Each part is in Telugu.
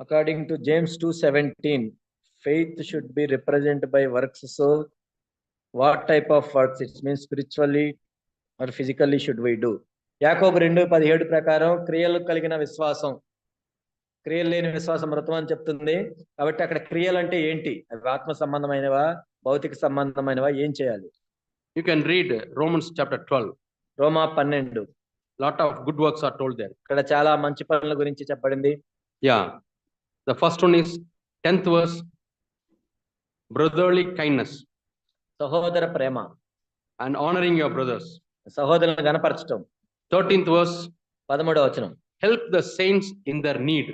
According to James two seventeen faith should be represent by works so what type of works it's means spiritually or physically should we do యాకోబ్ రెండు పదిహేడు ప్రకారం క్రియలు కలిగిన విశ్వాసం. క్రియలు లేని విశ్వాసం మృతం అని చెప్తుంది. కాబట్టి అక్కడ క్రియలు అంటే ఏంటి? అవి ఆత్మ సంబంధమైనవా? భౌతిక సంబంధమైనవా? ఏం చేయాలి? You can read Romans chapter twelve రోమా పన్నెండు. Lot of good works are told there ఇక్కడ చాలా మంచి పనుల గురించి చెప్పబడింది. Yeah The first one is tenth verse. Brotherly kindness సహోదర ప్రేమ and honoring your brothers. సహోదరులను గనపరచటం Thirteenth verse, పదమూడవ వచనం help the saints in their need.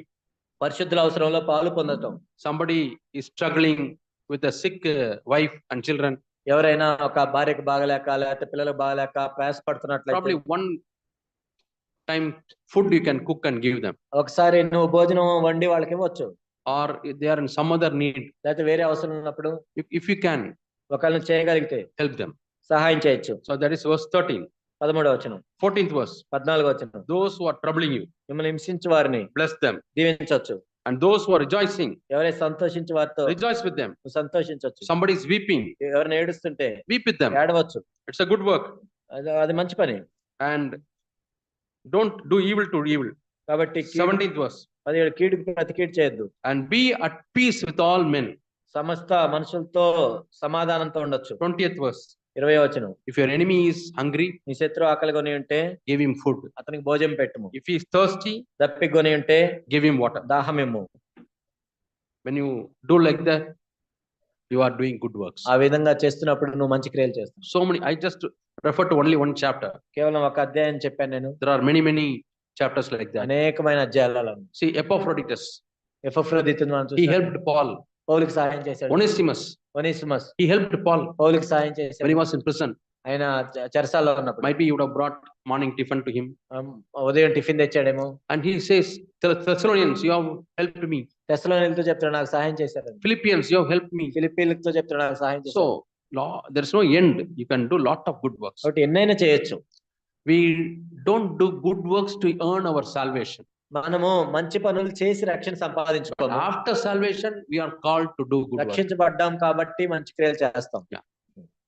పరిశుద్ధుల అవసరంలో పాలు పొందటం Somebody is struggling with a sick uh, wife and children. ఎవరైనా ఒక భార్యకు బాగలేక లేకపోతే పిల్లలకు బాగలేక ప్రయాసపడుతున్నట్లయితే Probably one time food you can cook and give them ఒకసారి నువ్వు భోజనం వండి వాళ్ళకి ఇవ్వచ్చు or they are some other need లేకపోతే వేరే అవసరం ఉన్నప్పుడు ఇఫ్ యూ క్యాన్ ఒకవేళ చేయగలిగితే హెల్ప్ దెమ్ సహాయం చేయొచ్చు. So that is verse thirteen పదమూడు వచ్చిన ఫోర్టీన్త్ వర్స్ పద్నాలుగు వచ్చిన దోస్ వర్ ట్రబ్లింగ్ యూ మిమ్మల్ని హింసించే వారిని bless and those were rejoicing ఎవరైతే సంతోషించే వారితో విత్ సంతోషించవచ్చు సంబడి వీపింగ్ ఎవరైనా ఏడుస్తుంటే weep with them it's a good work అది మంచి పని. And don't do evil to evil కాబట్టి సెవెంటీన్త్ వర్స్ పదిహేడు కీడు ప్రతి కీడ్ చేయొద్దు. And be at peace with all men సమస్త మనుషులతో సమాధానంతో ఉండొచ్చు. ట్వంటీ ఎత్ వర్స్ ఇరవై వచనం. If your enemy is hungry నీ శత్రు ఆకలి కొని ఉంటే గివ్ హిమ్ ఫుడ్ అతనికి భోజనం పెట్టము. ఇఫ్ ఈస్ థర్స్టి దప్పి కొని ఉంటే గివ్ హిమ్ వాటర్ దాహం ఏమో when you do like that you doing good works ఆ విధంగా చేస్తున్నప్పుడు నువ్వు మంచి క్రియలు చేస్తావు. So many I just refer to only one chapter కేవలం ఒక అధ్యాయం చెప్పాను నేను. There are many many chapters like that అనేకమైన అధ్యాయాలను సి ఎపోఫ్రోడిటస్ ఎపోఫ్రోడిటస్ మనం చూస్తాం హి హెల్ప్డ్ పాల్ పౌలుకి సహాయం చేశాడు. Onesimus Onesimus he helped Paul పౌలుకి సహాయం చేశాడు. వెరీ మచ్ ఇన్ ప్రిజన్ ఆయన చెరసాలలో ఉన్నప్పుడు. Might be you brought morning tiffin to him ఉదయం tiffin తెచ్చాడేమో. And he says Thessalonians you have helped me థెసలోనియన్స్తో చెప్తాడు నాకు సహాయం చేశాడు Philippians you have helped me ఫిలిప్పియన్స్తో చెప్తాడు నాకు సహాయం చేశాడు. So there's no end you can do lot of good works ఎన్నైనా చేయొచ్చు. We don't do good works to earn our salvation మనము మంచి పనులు చేసి రక్షణ సంపాదించుకోవాలి after salvation we are called to do good రక్షించబడ్డాం కాబట్టి మంచి క్రియలు చేస్తాం.